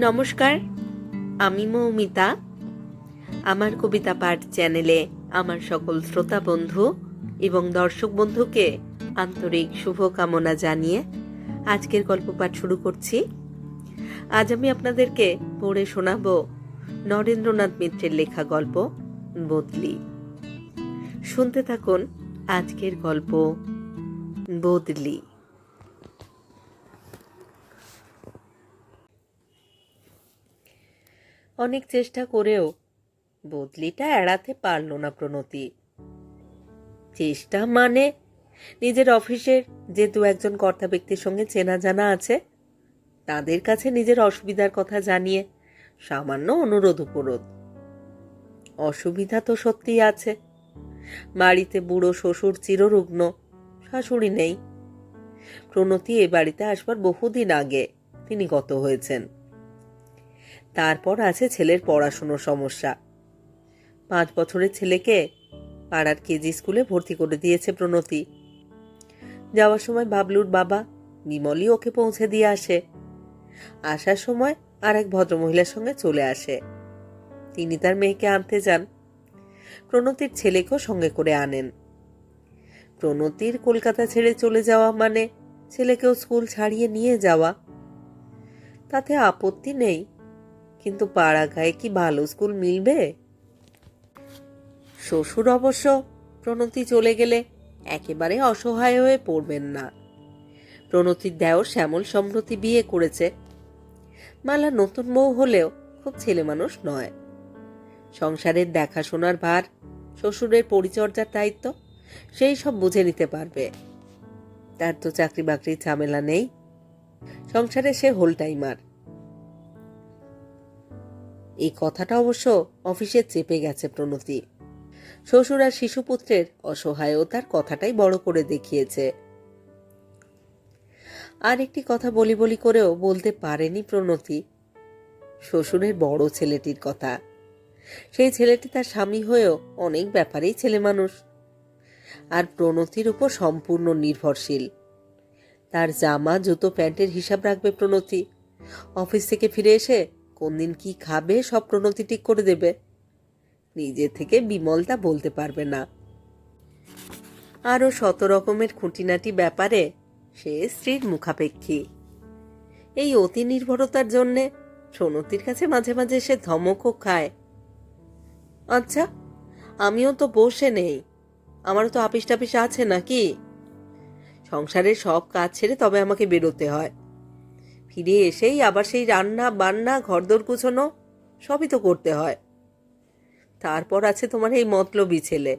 নমস্কার, আমি মৌমিতা। আমার কবিতা পাঠ চ্যানেলে আমার সকল শ্রোতা বন্ধু এবং দর্শক বন্ধুকে আন্তরিক শুভকামনা জানিয়ে আজকের গল্প পাঠ শুরু করছি। আজ আমি আপনাদেরকে পড়ে শোনাব নরেন্দ্রনাথ মিত্রের লেখা গল্প, বদলি। শুনতে থাকুন আজকের গল্প, বদলি। অনেক চেষ্টা করেও বদলিটা এড়াতে পারল না প্রণতি। চেষ্টা মানে নিজের অফিসের যে দু একজন কর্তা ব্যক্তির সঙ্গে চেনা জানা আছে, তাদের কাছে নিজের অসুবিধার কথা জানিয়ে সামান্য অনুরোধ উপরোধ। অসুবিধা তো সত্যিই আছে। বাড়িতে বুড়ো শ্বশুর চিররুগ্ন, শাশুড়ি নেই। প্রণতি এ বাড়িতে আসবার বহুদিন আগে তিনি গত হয়েছেন। তারপর আছে ছেলের পড়াশুনোর সমস্যা। পাঁচ বছরের ছেলেকে পাড়ার কেজি স্কুলে ভর্তি করে দিয়েছে প্রণতি। যাওয়ার সময় বাবলুর বাবা বিমলই ওকে পৌঁছে দিয়ে আসে। আসার সময় আর এক ভদ্রমহিলার সঙ্গে চলে আসে। তিনি তার মেয়েকে আনতে যান। প্রণতির ছেলেকেও সঙ্গে করে আনেন। প্রণতির কলকাতা ছেড়ে চলে যাওয়া মানে ছেলেকেও স্কুল ছাড়িয়ে নিয়ে যাওয়া। তাতে আপত্তি নেই। কিন্তু পাড়া গায়ে কি ভালো স্কুল মিলবে? শ্বশুর অবশ্য প্রণতি চলে গেলে একেবারে অসহায় হয়ে পড়বেন না। প্রণতির দেও শ্যামল সম্প্রতি বিয়ে করেছে। মালা নতুন বউ হলেও খুব ছেলে মানুষ নয়। সংসারের দেখাশোনার ভার, শ্বশুরের পরিচর্যার দায়িত্ব, সেই সব বুঝে নিতে পারবে। তার তো চাকরি বাকরির ঝামেলা নেই। সংসারে সে হোল টাইমার এই কথাটা অবশ্য অফিসে চেপে গেছে প্রণতি। শ্বশুর আর শিশুপুত্রের অসহায়তার কথাটাই বড় করে দেখিয়েছে। আর একটি কথা বলি বলি করেও বলতে পারেনি প্রণতি। শ্বশুরের বড় ছেলেটির কথা। সেই ছেলেটি তার স্বামী হয়েও অনেক ব্যাপারেই ছেলে মানুষ। আর প্রণতির উপর সম্পূর্ণ নির্ভরশীল। তার জামা, জুতো, প্যান্টের হিসাব রাখবে প্রণতি। অফিস থেকে ফিরে এসে কোন দিন কি খাবে সব প্রণতি ঠিক করে দেবে। নিজে থেকে বিমলটা বলতে পারবে না। আরও শত রকমের খুঁটিনাটি ব্যাপারে সে স্ত্রীর মুখাপেক্ষী। এই অতি নির্ভরতার জন্যে প্রণতির কাছে মাঝে মাঝে সে ধমকও খায়। আচ্ছা আমিও তো বসে নেই। আমারও তো আপিস টাপিস আছে নাকি? সংসারের সব কাজ ছেড়ে তবে আমাকে বেরোতে হয়। ফিরে এসেই আবার সেই রান্না, বান্না, ঘরদোর কুছোনো সবই তো করতে হয়। তারপর আছে তোমার এই মতলবি ছেলে।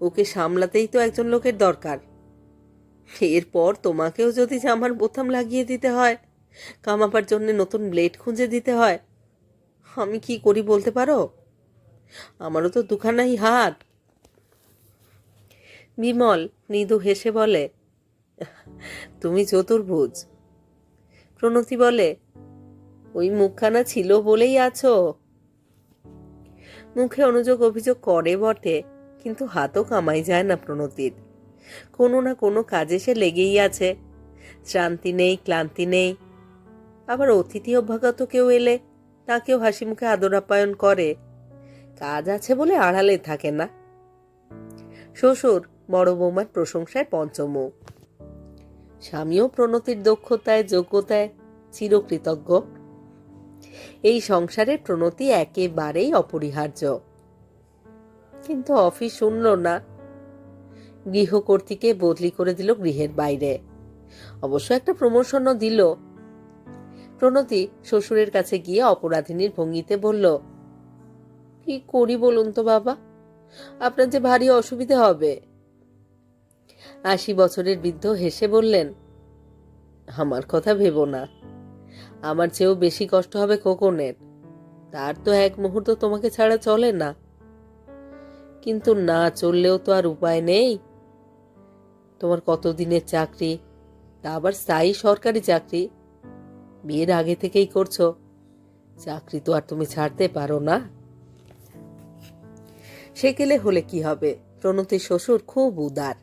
ওকে সামলাতেই তো একজন লোকের দরকার। এরপর তোমাকেও যদি জামার বোতাম লাগিয়ে দিতে হয়, কামাবার জন্য নতুন ব্লেড খুঁজে দিতে হয়, আমি কি করি বলতে পারো? আমারও তো দুখানাই হাত। বিমল মৃদু হেসে বলে, তুমি চতুর্ভুজ। প্রণতি বলে, ওই মুখখানা ছিল বলেই আছো? মুখে অনুযোগ অভিযোগ করে বটে, কিন্তু হাতও কামাই যায় না প্রণতির। কোনো না কোনো কাজে সে লেগেই আছে। শ্রান্তি নেই, ক্লান্তি নেই। আবার অতিথি অভ্যাগত কেউ এলে, তাকেও হাসি মুখে আদর আপ্যায়ন করে। কাজ আছে বলে আড়ালে থাকে না। শ্বশুর, বড় বৌমার প্রশংসায় পঞ্চমুখ। স্বামীও প্রণতির দক্ষতায়, যোগ্যতায় চিরকৃতজ্ঞ। এই সংসারে প্রণতি একেবারেই অপরিহার্য। কিন্তু অফিস শুনল না। গৃহকর্তীকে বদলি করে দিল গৃহের বাইরে। অবশ্য একটা প্রমোশনও দিল। প্রণতি শ্বশুরের কাছে গিয়ে অপরাধিনীর ভঙ্গিতে বলল, কি করি বলুন তো বাবা? আপনার যে ভারী অসুবিধে হবে। আশি বছরের বৃদ্ধ হেসে বললেন, আমার কথা ভেবো না। আমার চেয়েও বেশি কষ্ট হবে খোকনের। তার তো এক মুহূর্ত তোমাকে ছাড়া চলে না। কিন্তু না চললেও তো আর উপায় নেই। তোমার কত দিনের চাকরি? তা আবার স্থায়ী সরকারি চাকরি। বিয়ের আগে থেকেই করছ। চাকরি তো আর তুমি ছাড়তে পারো না। সে গেলে হলে কি হবে? প্রণতির শ্বশুর খুব উদার।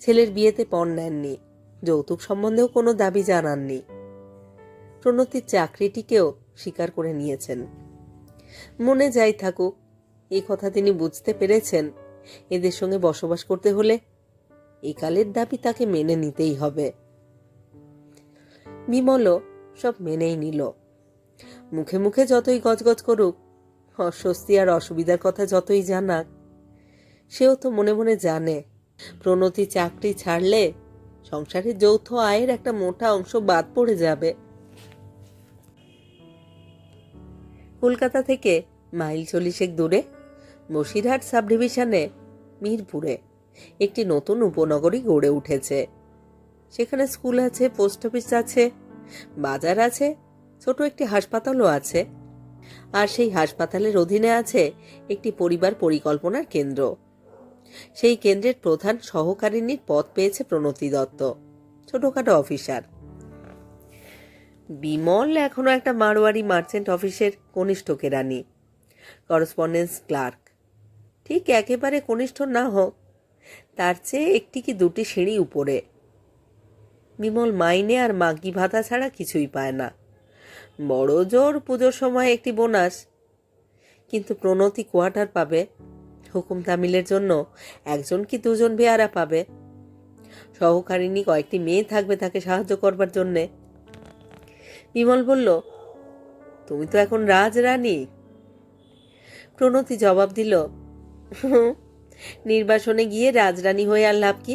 ছেলের বিয়েতে পণ নেননি। যৌতুক সম্বন্ধেও কোনো দাবি জানাননি। প্রণতির চাকরিটিকেও স্বীকার করে নিয়েছেন। মনে যাই থাকুক এই কথা তিনি বুঝতে পেরেছেন। এদের সঙ্গে বসবাস করতে হলে একালের দাবি তাকে মেনে নিতেই হবে। বিমলও সব মেনেই নিল। মুখে মুখে যতই গজগজ করুক, অস্বস্তি আর অসুবিধার কথা যতই জানাক, সেও তো মনে মনে জানে প্রণতি চাকরি ছাড়লে সংসারের যৌথ আয়ের একটা মোটা অংশ বাদ পড়ে যাবে। কলকাতা থেকে মাইল চল্লিশেক দূরে বসিরহাট সাব ডিভিশনে মিরপুরে একটি নতুন উপনগরী গড়ে উঠেছে। সেখানে স্কুল আছে, পোস্ট অফিস আছে, বাজার আছে, ছোট একটি হাসপাতালও আছে। আর সেই হাসপাতালের অধীনে আছে একটি পরিবার পরিকল্পনার কেন্দ্র। সেই কেন্দ্রের প্রধান সহকারিনীর পদ পেয়েছে প্রণতি দত্ত, ছোটখাটো অফিসার। বিমল এখনও একটা মারোয়ারি মার্চেন্ট অফিসের কনিষ্ঠ কেরানি করসপন্ডেন্স ক্লার্ক ঠিক একেবারে কনিষ্ঠ না হোক, তার চেয়ে একটি কি দুটি সিঁড়ি উপরে। বিমল মাইনে আর মাগি ভাতা ছাড়া কিছুই পায় না। বড় জোর পুজোর সময় একটি বোনাস, কিন্তু প্রণতি কোয়ার্টার পাবে হুকুম তামিলের জন্য একজন কি দুজন বেয়ারা পাবে? সহকারিনী কয়েকটি মেয়ে থাকবে তাকে সাহায্য করবার জন্যে। বিমল বলল, তুমি তো এখন রাজরানী। প্রণতি জবাব দিল নির্বাসনে গিয়ে রাজরানী হয়ে আর লাভ কি?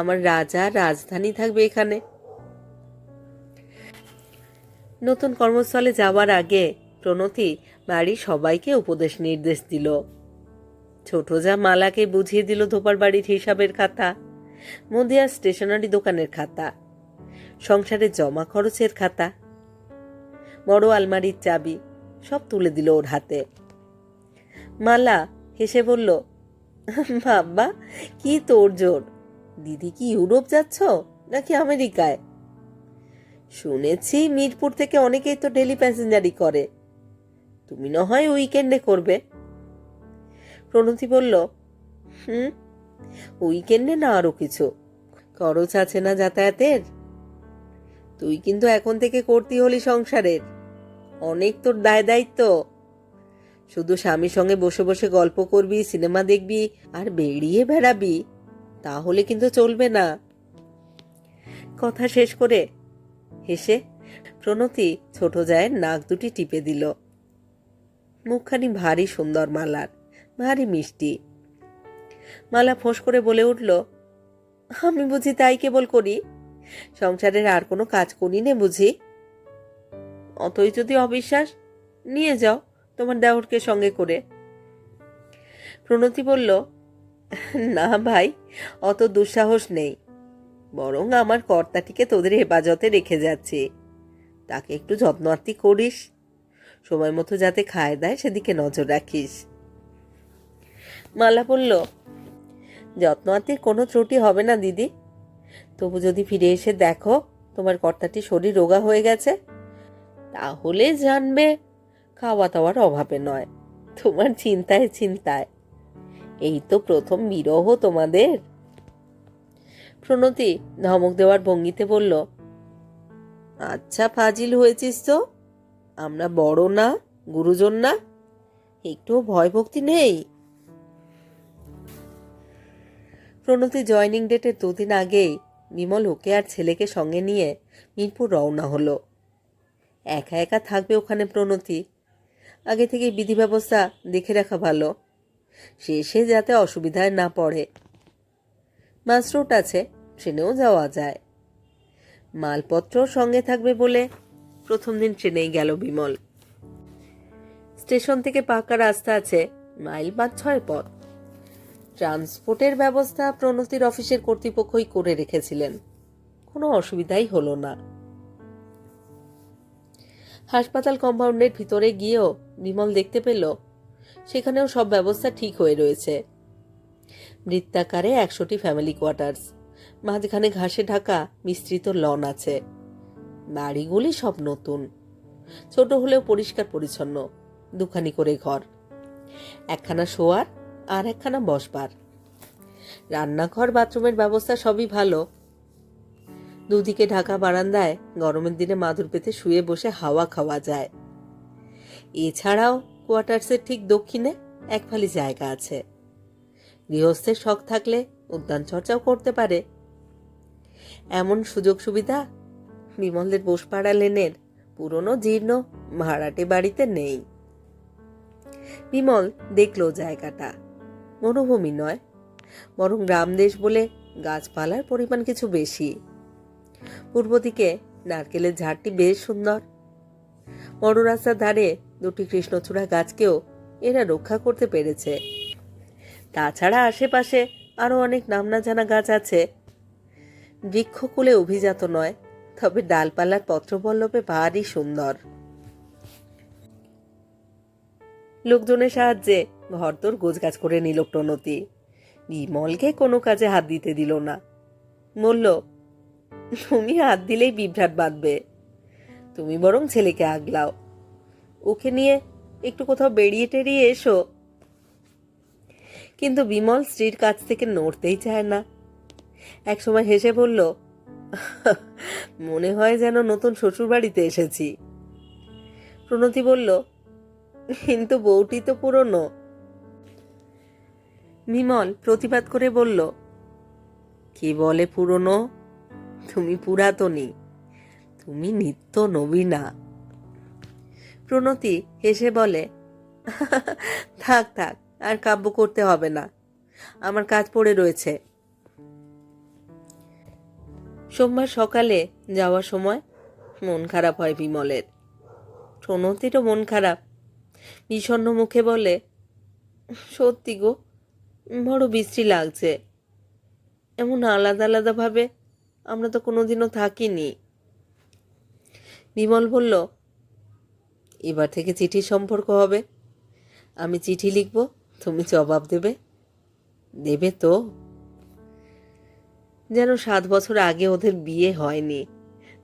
আমার রাজা রাজধানী থাকবে এখানে। নতুন কর্মস্থলে যাওয়ার আগে প্রণতি বাড়ির সবাইকে উপদেশ নির্দেশ দিল। ছোট যা মালাকে বুঝিয়ে দিল ধোপার বাড়ির হিসাবের খাতা, মদিয়া স্টেশনারি দোকানের খাতা, সংসারে জমা খরচের খাতা, বড় আলমারির চাবি, সব তুলে দিল ওর হাতে। মালা হেসে বলল, বাবা, কি তোর জোর? দিদি কি ইউরোপ যাচ্ছ নাকি আমেরিকায়? শুনেছি মিরপুর থেকে অনেকেই তো ডেলি প্যাসেঞ্জারি করে। তুমি না হয় উইকেন্ডে করবে? প্রণতি বলল, হুম উইকেন্ডে না আরও কিছু? খরচ আছে না যাতায়াতের? তুই কিন্তু এখন থেকে করতি হলি সংসারের। অনেক তোর দায় দায়িত্ব। শুধু স্বামীর সঙ্গে বসে বসে গল্প করবি, সিনেমা দেখবি আর বেরিয়ে বেড়াবি, তাহলে কিন্তু চলবে না। কথা শেষ করে হেসে প্রণতি ছোট জায়ের নাক দুটি টিপে দিল। মুখখানি ভারী সুন্দর মালার। ভারী মিষ্টি। মালা ফোঁস করে বলে উঠল, আমি বুঝি তাই কেবল করি? সংসারের আর কোনো কাজ করি নে বুঝি? অতই যদি অবিশ্বাস, নিয়ে যাও তোমার দেওরকে সঙ্গে করে। প্রণতি বলল, না ভাই, অত দুঃসাহস নেই। বরং আমার কর্তাটিকে তোদের হেফাজতে রেখে যাচ্ছি। তাকে একটু যত্ন করিস। সময় মতো যাতে খায় দেয় সেদিকে নজর রাখিস। মালা বলল যত্ন আত্মির কোনো ত্রুটি হবে না, দিদি। তবু যদি ফিরে এসে দেখো তোমার কর্তাটি শরীর রোগা হয়ে গেছে, তাহলে জানবে খাওয়া দাওয়ার অভাবে নয়, তোমার চিন্তায় চিন্তায়। এই তো প্রথম বিরহ তোমাদের। প্রণতি ধমক দেওয়ার ভঙ্গিতে বলল আচ্ছা ফাজিল হয়েছিস তো? আমরা বড় না, গুরুজন না? একটু ভয় ভক্তি নেই? প্রণতি জয়নিং ডেটের দুদিন আগেই বিমল ওকে আর ছেলেকে সঙ্গে নিয়ে মিরপুর রওনা হলো। একা একা থাকবে ওখানে প্রণতি। আগে থেকে বিধি ব্যবস্থা দেখে রাখা ভালো। শেষে যাতে অসুবিধায় না পড়ে। রুট আছে, ট্রেনেও যাওয়া যায়। মালপত্র সঙ্গে থাকবে বলে প্রথম দিন ট্রেনেই গেল বিমল। স্টেশন থেকে পাকা রাস্তা আছে, মাইল পাঁচ ছয় পথ। ট্রান্সপোর্টের ব্যবস্থা প্রণতির অফিসের কর্তৃপক্ষই করে রেখেছিলেন। কোনো অসুবিধাই হলো না। হাসপাতাল কম্পাউন্ডের ভিতরে গিয়েও বিমল দেখতে পেল, সেখানেও সব ব্যবস্থা ঠিক হয়ে রয়েছে। বৃত্তাকারে একশোটি ফ্যামিলি কোয়ার্টার্স, মাঝখানে ঘাসে ঢাকা বিস্তৃত লন আছে। বাড়িগুলি সব নতুন। ছোট হলেও পরিষ্কার পরিচ্ছন্ন দুখানি করে ঘর। একখানা শোয়ার আর একখানা বসবার। রান্নাঘর, বাথরুমের ব্যবস্থা সবই ভালো। দুদিকে ঢাকা বারান্দায় গরমের দিনে মাদুর পেতে শুয়ে বসে হাওয়া খাওয়া যায়। এছাড়াও কোয়ার্টার্সের ঠিক দক্ষিণে এক ফালি জায়গা আছে। গৃহস্থের শখ থাকলে উদ্যান চর্চাও করতে পারে। এমন সুযোগ সুবিধা বিমলদের বোসপাড়া লেনের পুরনো জীর্ণ ভাড়াটে বাড়িতে নেই। বিমল দেখল জায়গাটা। মরুভূমি নয়, বরং গ্রামদেশ বলে গাছপালার পরিমাণ কিছু বেশি। পূর্ব দিকে নারকেলের ঝাড়টি বেশ সুন্দর। বড় রাস্তার ধারে দুটি কৃষ্ণচূড়া গাছকেও এরা রক্ষা করতে পেরেছে। তাছাড়া আশেপাশে আরও অনেক নাম না জানা গাছ আছে। বৃক্ষকুলে অভিজাত নয়, তবে ডালপালার পত্রপল্লবে ভারী সুন্দর। লোকজনের সাহায্যে ঘরদোর গোছগাছ করে নিল প্রণতি। বিমলকে কোনো কাজে হাত দিতে দিল না। বলল, তুমি হাত দিলেই বিভ্রাট বাঁধবে। তুমি বরং ছেলেকে আগলাও। ওকে নিয়ে একটু কোথাও বেরিয়ে টেরিয়ে এসো। কিন্তু বিমল স্ত্রীর কাছ থেকে নড়তেই চায় না। একসময় হেসে বলল, মনে হয় যেন নতুন শ্বশুর বাড়িতে এসেছি। প্রণতি বলল, কিন্তু বউটি তো পুরনো। বিমল প্রতিবাদ করে বলল, কি বলে পুরনো? তুমি পুরাতনী। তুমি নিত্য নবীনা। প্রণতি হেসে বলে, থাক থাক, আর কাব্য করতে হবে না। আমার কাজ পড়ে রয়েছে। সোমবার সকালে যাওয়ার সময় মন খারাপ হয় বিমলের। প্রণতিরও মন খারাপ। বিষণ্ণ মুখে বলে, সত্যি গো বড় বিশ্রী লাগছে। এমন আলাদা আলাদাভাবে আমরা তো কোনোদিনও থাকিনি। বিমল বলল, এবার থেকে চিঠির সম্পর্ক হবে। আমি চিঠি লিখব, তুমি জবাব দেবে। দেবে তো। যেন সাত বছর আগে ওদের বিয়ে হয়নি,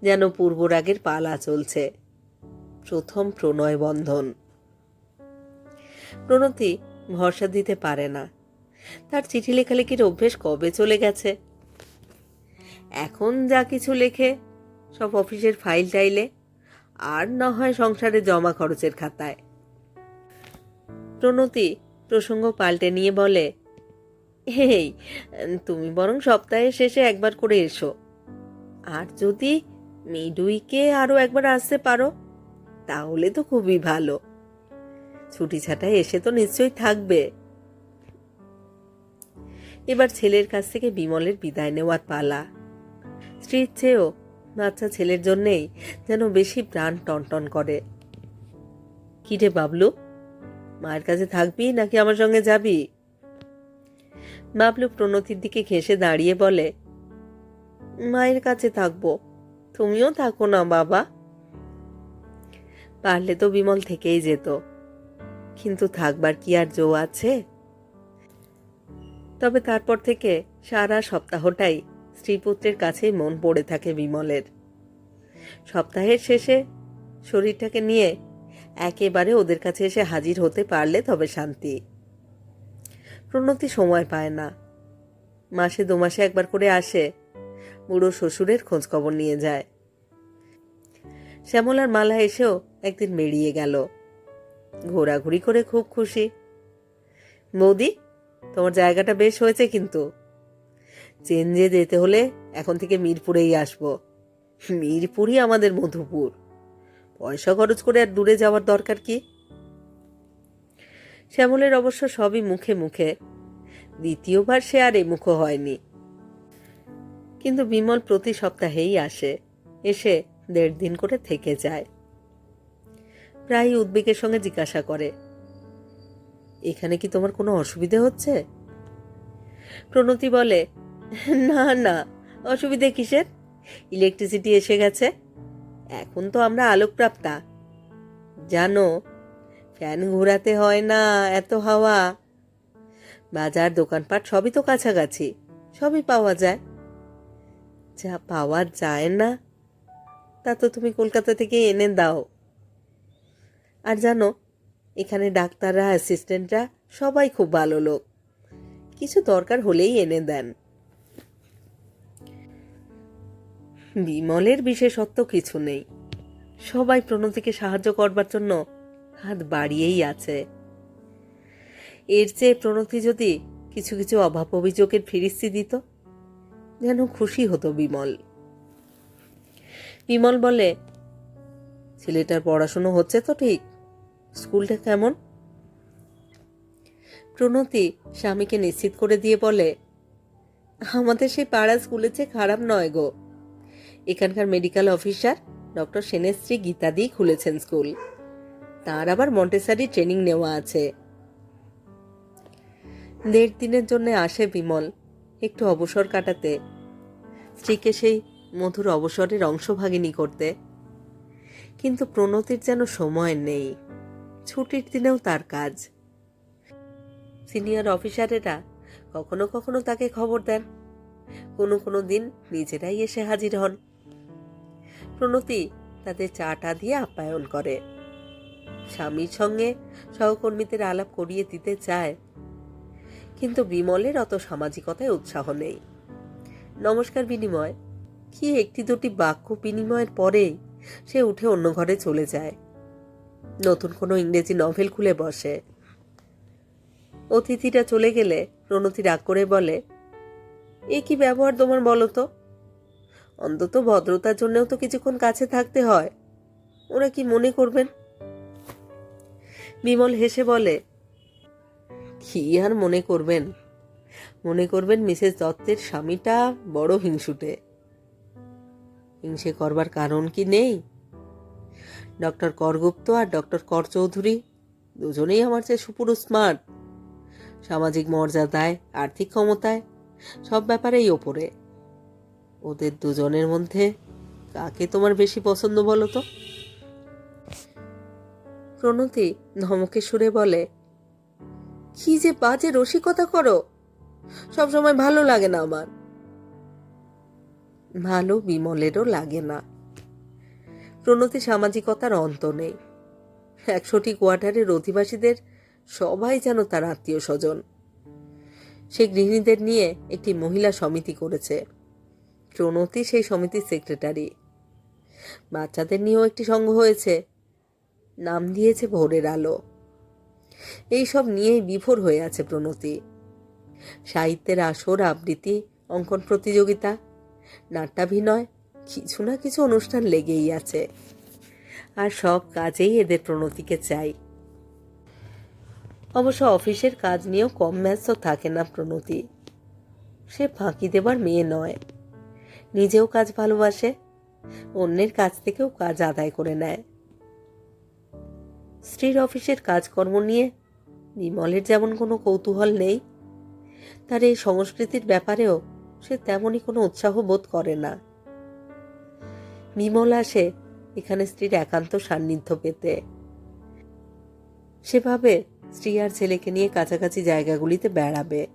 যেন পূর্বরাগের পালা চলছে। প্রথম প্রণয় বন্ধন। প্রণতি ভরসা দিতে পারে না। তার চিঠি লেখালেখির অভ্যেস কবে চলে গেছে? এখন যা কিছু লেখে, সব অফিসের ফাইল টাইলে, আর না হয় সংসারে জমা খরচের খাতায়। প্রণতি প্রসঙ্গ পাল্টে নিয়ে বলে এই তুমি বরং সপ্তাহের শেষে একবার করে এসো। আর যদি মিডুইকে আরও একবার আসতে পারো, তাহলে তো খুবই ভালো। ছুটি ছাটায় এসে তো নিশ্চয়ই থাকবে। এবার ছেলের কাছ থেকে বিমলের বিদায় নেওয়ার পালা। স্ত্রীর চেয়েও বাচ্চা ছেলের জন্যেই যেন বেশি প্রাণ টনটন করে। কি রে বাবলু, মায়ের কাছে থাকবি নাকি আমার সঙ্গে যাবি? বাবলু প্রণতির দিকে ঘেসে দাঁড়িয়ে বলে, মায়ের কাছে থাকব, তুমিও থাকো না বাবা। পারলে তো বিমল থেকেই যেত, কিন্তু থাকবার কি আর জো আছে? তবে তারপর থেকে সারা সপ্তাহটাই স্ত্রীপুত্রের কাছেই মন পড়ে থাকে বিমলের। সপ্তাহের শেষে শরীরটাকে নিয়ে একেবারে ওদের কাছে এসে হাজির হতে পারলে তবে শান্তি। প্রণতি সময় পায় না। মাসে দু মাসে একবার করে আসে, বুড়ো শ্বশুরের খোঁজখবর নিয়ে যায়। শ্যামলার মালা এসেও একদিন বেরিয়ে গেল। ঘোরাঘুরি করে খুব খুশি। বৌদি তোমার জায়গাটা বেশ হয়েছে কিন্তু। চেঞ্জে যেতে হলে এখন থেকে মিরপুরেই আসব। মিরপুরই আমাদের মধুপুর। পয়সা খরচ করে আর দূরে যাওয়ার দরকার কি? শ্যামলের অবশ্য সবই মুখে মুখে। দ্বিতীয়বার সে আর এমুখ হয়নি। কিন্তু বিমল প্রতি সপ্তাহেই আসে। এসে দেড় দিন করে থেকে যায়। প্রায় উদ্বেগের সঙ্গে জিজ্ঞাসা করে। এখানে কি তোমার কোনো অসুবিধে হচ্ছে? প্রণতি বলে, না না, অসুবিধে কিসের? ইলেকট্রিসিটি এসে গেছে। এখন তো আমরা আলোকপ্রাপ্তা। জানো, ফ্যান ঘোরাতে হয় না, এত হাওয়া। বাজার, দোকানপাট সবই তো কাছাকাছি, সবই পাওয়া যায়। যা পাওয়া যায় না, তা তো তুমি কলকাতা থেকে এনে দাও। আর জানো এখানে ডাক্তাররা অ্যাসিস্ট্যান্টরা সবাই খুব ভালো লোক। কিছু দরকার হলেই এনে দেন। বিমলের বিশেষত্ব কিছু নেই। সবাই প্রণতিকে সাহায্য করবার জন্য হাত বাড়িয়েই আছে। এর চেয়ে প্রণতি যদি কিছু কিছু অভাব অভিযোগের ফিরিস্তি দিত, যেন খুশি হতো বিমল। বিমল বলে, ছেলেটার পড়াশুনো হচ্ছে তো ঠিক? স্কুলটা কেমন? প্রণতি স্বামীকে নিশ্চিত করে দিয়ে বলে, আমাদের সেই পাড়া স্কুলের চেয়ে খারাপ নয় গো। এখানকার মেডিকেল অফিসার ডক্টর সেনের স্ত্রী গীতা দি খুলেছেন স্কুল। তার আবার মন্টেসারি ট্রেনিং নেওয়া আছে। দেড় দিনের জন্য আসে বিমল একটু অবসর কাটাতে। স্ত্রীকে সেই মধুর অবসরের অংশভাগিনী করতে। কিন্তু প্রণতির যেন সময় নেই। ছুটির দিনেও তার কাজ। সিনিয়র অফিসারেরা কখনো কখনো তাকে খবর দেন। কোনো কোনো দিন নিজেরাই এসে হাজির হন। প্রণতি তাদের চাটা দিয়ে আপ্যায়ন করে। স্বামীর সঙ্গে সহকর্মীদের আলাপ করিয়ে দিতে চায়। কিন্তু বিমলের অত সামাজিকতায় উৎসাহ নেই। নমস্কার বিনিময়। কি একটি দুটি বাক্য বিনিময়ের পরেই সে উঠে অন্য ঘরে চলে যায়। নতুন কোনো ইংরেজি নভেল খুলে বসে। অতিথিটা চলে গেলে প্রণতি রাগ করে বলে, এ কি ব্যবহার তোমার বলো তো? অন্তত ভদ্রতার জন্যও তো কিছুক্ষণ কাছে থাকতে হয়। ওরা কি মনে করবেন? বিমল হেসে বলে, কি আর মনে করবেন? মনে করবেন মিসেস দত্তের স্বামীটা বড় হিংসুটে। হিংসে করবার কারণ কি নেই? ডক্টর করগুপ্ত আর ডক্টর কর চৌধুরী দুজনেই আমার চেয়ে সুপুরো স্মার্ট। সামাজিক মর্যাদায়, আর্থিক ক্ষমতায়, সব ব্যাপারেই ওপরে। ওদের দুজনের মধ্যে কাকে তোমার বেশি পছন্দ বলো তো? প্রণতি ধমকে সুরে বলে, কি যে বাজে রসিকতা করো। সব সময় ভালো লাগে না আমার। ভালো বিমলেরও লাগে না। প্রণতি সামাজিকতার অন্ত নেই। একশোটি কোয়ার্টারের অধিবাসীদের সবাই যেন তার আত্মীয় স্বজন সে গৃহিণীদের নিয়ে একটি মহিলা সমিতি করেছে। প্রণতি সেই সমিতির সেক্রেটারি। বাচ্চাদের নিয়েও একটি সংঘ হয়েছে। নাম দিয়েছে ভোরের আলো। এইসব নিয়েই বিভোর হয়ে আছে প্রণতি। সাহিত্যের আসর, আবৃত্তি, অঙ্কন প্রতিযোগিতা, নাট্যাভিনয় কিছু না কিছু অনুষ্ঠান লেগেই আছে। আর সব কাজেই এদের প্রণতিকে চাই। অবশ্য অফিসের কাজ নিয়েও কম ব্যস্ত থাকে না প্রণতি। সে ফাঁকি দেবার মেয়ে নয়। নিজেও কাজ ভালোবাসে, অন্যের কাছ থেকেও কাজ আদায় করে নেয়। স্ত্রীর অফিসের কাজকর্ম নিয়ে বিমলের যেমন কোনো কৌতূহল নেই, তার এই সংস্কৃতির ব্যাপারেও সে তেমনই কোনো উৎসাহ বোধ করে না। বিমল আসে এখানে স্ত্রীর একান্ত সান্নিধ্য পেতে। সেভাবে স্ত্রী আর ছেলেকে নিয়ে কাছাকাছি জায়গাগুলিতে বেড়াবে।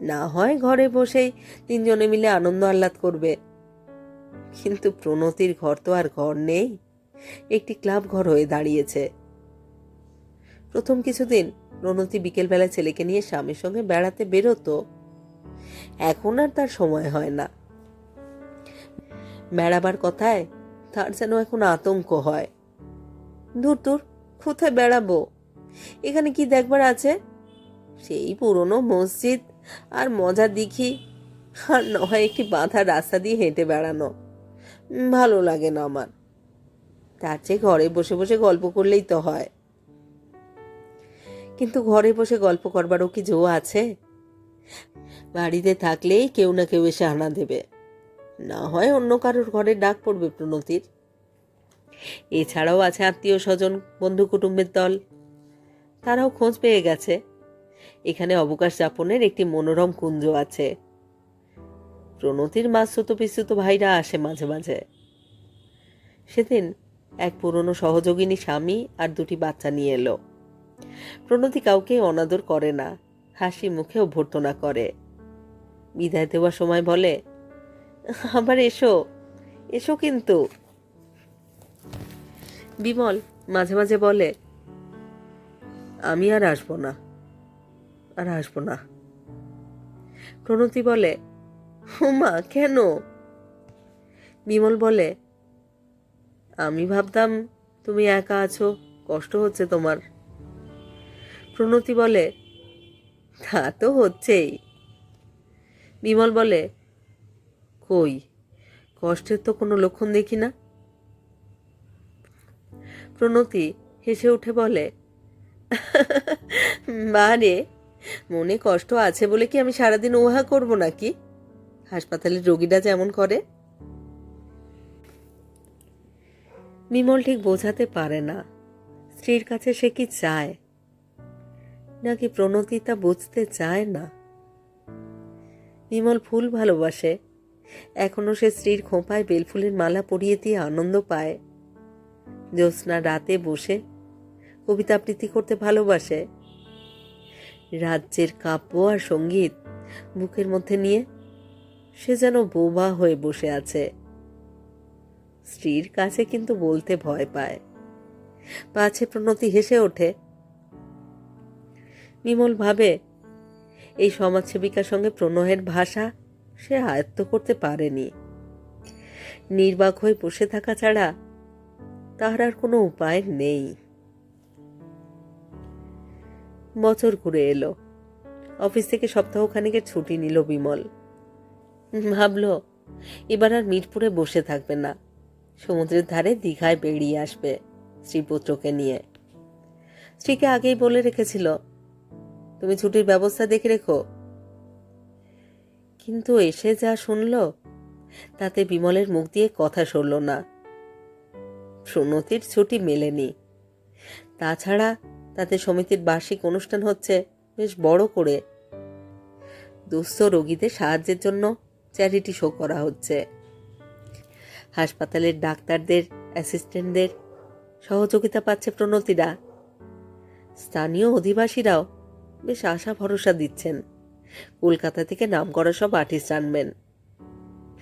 না হয় ঘরে বসেই তিনজনে মিলে আনন্দ আহ্লাদ করবে। কিন্তু প্রণতির ঘর তো আর ঘর নেই। একটি ক্লাব ঘর হয়ে দাঁড়িয়েছে। প্রথম কিছুদিন প্রণতি বিকেলবেলা ছেলেকে নিয়ে স্বামীর সঙ্গে বেড়াতে বেরোতো। এখন আর তার সময় হয় না। বেড়াবার কথায় তার যেন এখন আতঙ্ক হয়। দূর দূর, কোথায় বেড়াবো? এখানে কি দেখবার আছে? সেই পুরনো মসজিদ আর মজা দেখি। আর নয় একটি বাঁধা রাস্তা দিয়ে হেঁটে বেড়ানো। ভালো লাগে না আমার। তার চেয়ে ঘরে বসে বসে গল্প করলেই তো হয়। কিন্তু ঘরে বসে গল্প করবারও কি জো আছে? বাড়িতে থাকলেই কেউ না কেউ এসে আনা দেবে। না হয় অন্য কারোর ঘরে ডাক পড়বে, প্রণতির। এছাড়াও আছে আত্মীয় স্বজন বন্ধু কুটুম্বের দল। তারাও খোঁজ পেয়ে গেছে। এখানে অবকাশ যাপনের একটি মনোরম কুঞ্জ আছে। প্রণতির মাসুত পিসুত ভাইরা আসে মাঝে মাঝে। সেদিন এক পুরনো সহযোগিনী স্বামী আর দুটি বাচ্চা নিয়ে এলো। প্রণতি কাউকে অনাদর করে না, হাসি মুখে অভ্যর্থনা করে। বিদায় দেওয়ার সময় বলে আবার এসো। এসো কিন্তু। বিমল মাঝে মাঝে বলে, আমি আর আসব না, আর আসব না। প্রণতি বলে হুমা কেন? বিমল বলে, আমি ভাবতাম তুমি একা আছো, কষ্ট হচ্ছে তোমার। প্রণতি বলে, তা তো হচ্ছেই। বিমল বলে কই? কষ্টের তো কোনো লক্ষণ দেখি না। প্রণতি হেসে উঠে বলে বারে মনে কষ্ট আছে বলে কি আমি সারাদিন উহা করব নাকি? হাসপাতালের রোগীরা যেমন করে। বিমল ঠিক বোঝাতে পারে না, স্ত্রীর কাছে সে কি চায়? নাকি প্রণতি তা বুঝতে চায় না? বিমল ফুল ভালোবাসে এখনও সে স্ত্রীর খোঁপায় বেলফুলের মালা পরিয়ে দিয়ে আনন্দ পায়। জ্যোৎস্না রাতে বসে কবিতা আবৃত্তি করতে ভালোবাসে। রাজ্যের কাব্য আর সংগীত বুকের মধ্যে নিয়ে সে যেন বোবা হয়ে বসে আছে। স্ত্রীর কাছে কিন্তু বলতে ভয় পায়। পাছে প্রণতি হেসে ওঠে। বিমল ভাবে, এই সমাজসেবিকার সঙ্গে প্রণয়ের ভাষা সে আয়ত্ত করতে পারেনি। নির্বাক হয়ে বসে থাকা ছাড়া তার আর কোনো উপায় নেই। বছর ঘুরে এলো। অফিস থেকে সপ্তাহখানেকের ছুটি নিল বিমল। ভাবল, এবার আর মিরপুরে বসে থাকবে না। সমুদ্রের ধারে দীঘায় বেরিয়ে আসবে স্ত্রীপুত্রকে নিয়ে। স্ত্রীকে আগেই বলে রেখেছিল, তুমি ছুটির ব্যবস্থা দেখে রেখো কিন্তু এসে যা শুনল, তাতে বিমলের মুখ দিয়ে কথা সরল না। সুনতির ছুটি মেলেনি। তাছাড়া তাতে সমিতির বার্ষিক অনুষ্ঠান হচ্ছে বেশ বড় করে। দুস্থ রোগীদের সাহায্যের জন্য চ্যারিটি শো করা হচ্ছে। হাসপাতালের ডাক্তারদের, অ্যাসিস্ট্যান্টদের সহযোগিতা পাচ্ছে প্রণতিরা। স্থানীয় অধিবাসীরাও বেশ আশা ভরসা দিচ্ছেন। কলকাতা থেকে নাম করা সব আর্টিস্ট আনবেন।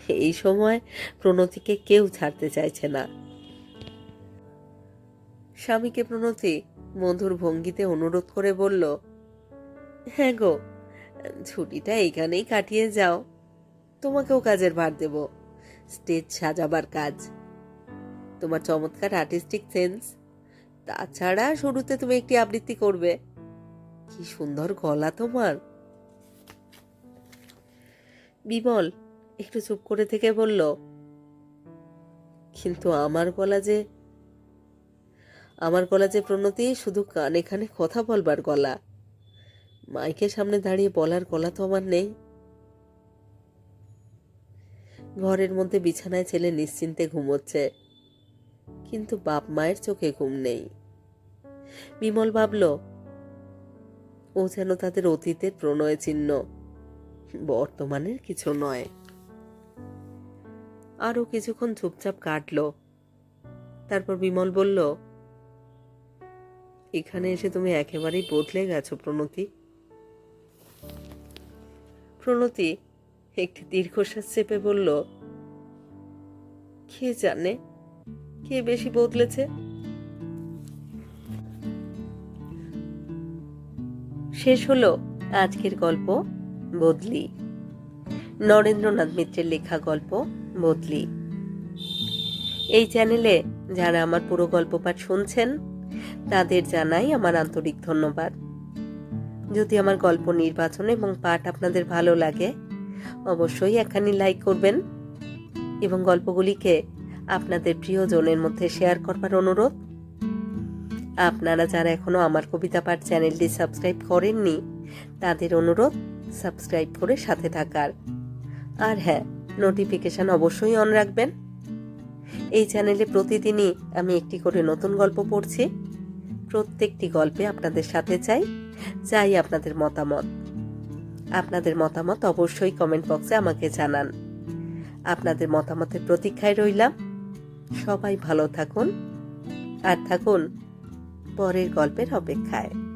এই সময় প্রণতিকে কেউ ছাড়তে চাইছে না। স্বামীকে প্রণতি মধুর ভঙ্গিতে অনুরোধ করে বলল হ্যাঁ গো, ছুটিটা এইখানেই কাটিয়ে যাও। তোমাকেও কাজের ভার দেব। স্টেজ সাজাবার কাজ। তোমার চমৎকার আর্টিস্টিক সেন্স তাছাড়া শুরুতে তুমি একটি আবৃত্তি করবে। কি সুন্দর গলা তোমার। বিমল একটু চুপ করে থেকে বলল, কিন্তু আমার গলা যে, আমার গলা যে প্রণতি, শুধু কানে কানে কথা বলবার গলা। মাইকের সামনে দাঁড়িয়ে বলার গলা তো আমার নেই। ঘরের মধ্যে বিছানায় ছেলে নিশ্চিন্তে ঘুমোচ্ছে, কিন্তু বাপ মায়ের চোখে ঘুম নেই। বিমল ভাবল, ও যেন তাদের অতীতের প্রণয় চিহ্ন। বর্তমানের কিছু নয়। আরও কিছুক্ষণ চুপচাপ কাটল। তারপর বিমল বলল, এখানে এসে তুমি একেবারেই বদলে গেছো, প্রণতি। প্রণতি একটি দীর্ঘশ্বাস চেপে বলল, কে জানে কে বেশি বদলেছে? শেষ হলো আজকের গল্প। বদলি। নরেন্দ্রনাথ মিত্রের লেখা গল্প বদলি। এই চ্যানেলে যারা আমার পুরো গল্প পাঠ শুনছেন, তাদের জানাই আমার আন্তরিক ধন্যবাদ। যদি আমার গল্প নির্বাচন এবং পাঠ আপনাদের ভালো লাগে, অবশ্যই একখানি লাইক করবেন এবং গল্পগুলিকে আপনাদের প্রিয়জনের মধ্যে শেয়ার করবার অনুরোধ। আপনারা যারা এখনও আমার কবিতা পাঠ চ্যানেলটি সাবস্ক্রাইব করেননি, তাদের অনুরোধ সাবস্ক্রাইব করে সাথে থাকার। আর হ্যাঁ নোটিফিকেশন অবশ্যই অন রাখবেন। এই চ্যানেলে প্রতিদিনই আমি একটি করে নতুন গল্প পড়ছি। প্রত্যেকটি গল্পে আপনাদের সাথে চাই চাই আপনাদের মতামত। আপনাদের মতামত অবশ্যই কমেন্ট বক্সে আমাকে জানান। আপনাদের মতামতের প্রতীক্ষায় রইলাম। সবাই ভালো থাকুন। আর থাকুন পরের গল্পের অপেক্ষায়।